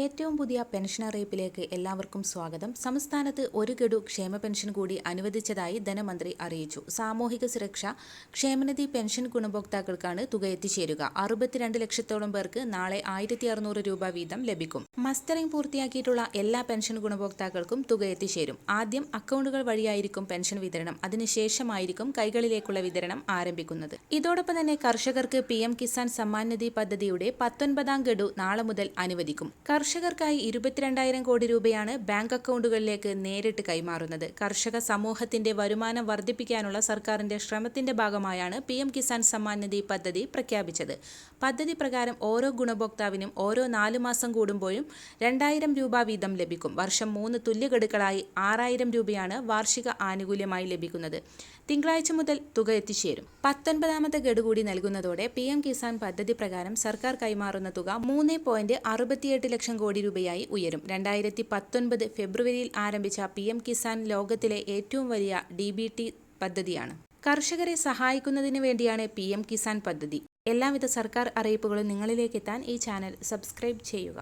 ഏറ്റവും പുതിയ പെൻഷൻ അറിയിപ്പിലേക്ക് എല്ലാവർക്കും സ്വാഗതം. സംസ്ഥാനത്ത് ഒരു ഗഡു ക്ഷേമ പെൻഷൻ കൂടി അനുവദിച്ചതായി ധനമന്ത്രി അറിയിച്ചു. സാമൂഹിക സുരക്ഷ ക്ഷേമനിധി പെൻഷൻ ഗുണഭോക്താക്കൾക്കാണ് തുക എത്തിച്ചേരുക. അറുപത്തിരണ്ട് ലക്ഷത്തോളം പേർക്ക് നാളെ ആയിരത്തി അറുന്നൂറ് രൂപ വീതം ലഭിക്കും. മസ്റ്ററിംഗ് പൂർത്തിയാക്കിയിട്ടുള്ള എല്ലാ പെൻഷൻ ഗുണഭോക്താക്കൾക്കും തുക എത്തിച്ചേരും. ആദ്യം അക്കൗണ്ടുകൾ വഴിയായിരിക്കും പെൻഷൻ വിതരണം. അതിനുശേഷമായിരിക്കും കൈകളിലേക്കുള്ള വിതരണം ആരംഭിക്കുന്നത്. ഇതോടൊപ്പം തന്നെ കർഷകർക്ക് പി കിസാൻ സമ്മാൻ നിധി പദ്ധതിയുടെ പത്തൊൻപതാം ഗഡു നാളെ മുതൽ അനുവദിക്കും. കർഷകർക്കായി ഇരുപത്തിരണ്ടായിരം കോടി രൂപയാണ് ബാങ്ക് അക്കൗണ്ടുകളിലേക്ക് നേരിട്ട് കൈമാറുന്നത്. കർഷക സമൂഹത്തിന്റെ വരുമാനം വർദ്ധിപ്പിക്കാനുള്ള സർക്കാരിന്റെ ശ്രമത്തിന്റെ ഭാഗമായാണ് പി എം കിസാൻ സമ്മാൻ നിധി പദ്ധതി പ്രഖ്യാപിച്ചത്. പദ്ധതി പ്രകാരം ഓരോ ഗുണഭോക്താവിനും ഓരോ നാലു മാസം കൂടുമ്പോഴും രണ്ടായിരം രൂപ വീതം ലഭിക്കും. വർഷം മൂന്ന് തുല്യഗഡുക്കളായി ആറായിരം രൂപയാണ് വാർഷിക ആനുകൂല്യമായി ലഭിക്കുന്നത്. തിങ്കളാഴ്ച മുതൽ തുക എത്തിച്ചേരും. പത്തൊൻപതാമത്തെ ഗഡു കൂടി നൽകുന്നതോടെ പി എം കിസാൻ പദ്ധതി പ്രകാരം സർക്കാർ കൈമാറുന്ന തുക മൂന്ന് അറുപത്തിയെട്ട് ലക്ഷം കോടി രൂപയായി ഉയരും. രണ്ടായിരത്തി പത്തൊൻപത് ഫെബ്രുവരിയിൽ ആരംഭിച്ച പി എം കിസാൻ ലോകത്തിലെ ഏറ്റവും വലിയ ഡി ബി ടി പദ്ധതിയാണ്. കർഷകരെ സഹായിക്കുന്നതിന് വേണ്ടിയാണ് പി എം കിസാൻ പദ്ധതി. എല്ലാവിധ സർക്കാർ അറിയിപ്പുകളും നിങ്ങളിലേക്ക് എത്താൻ ഈ ചാനൽ സബ്സ്ക്രൈബ് ചെയ്യുക.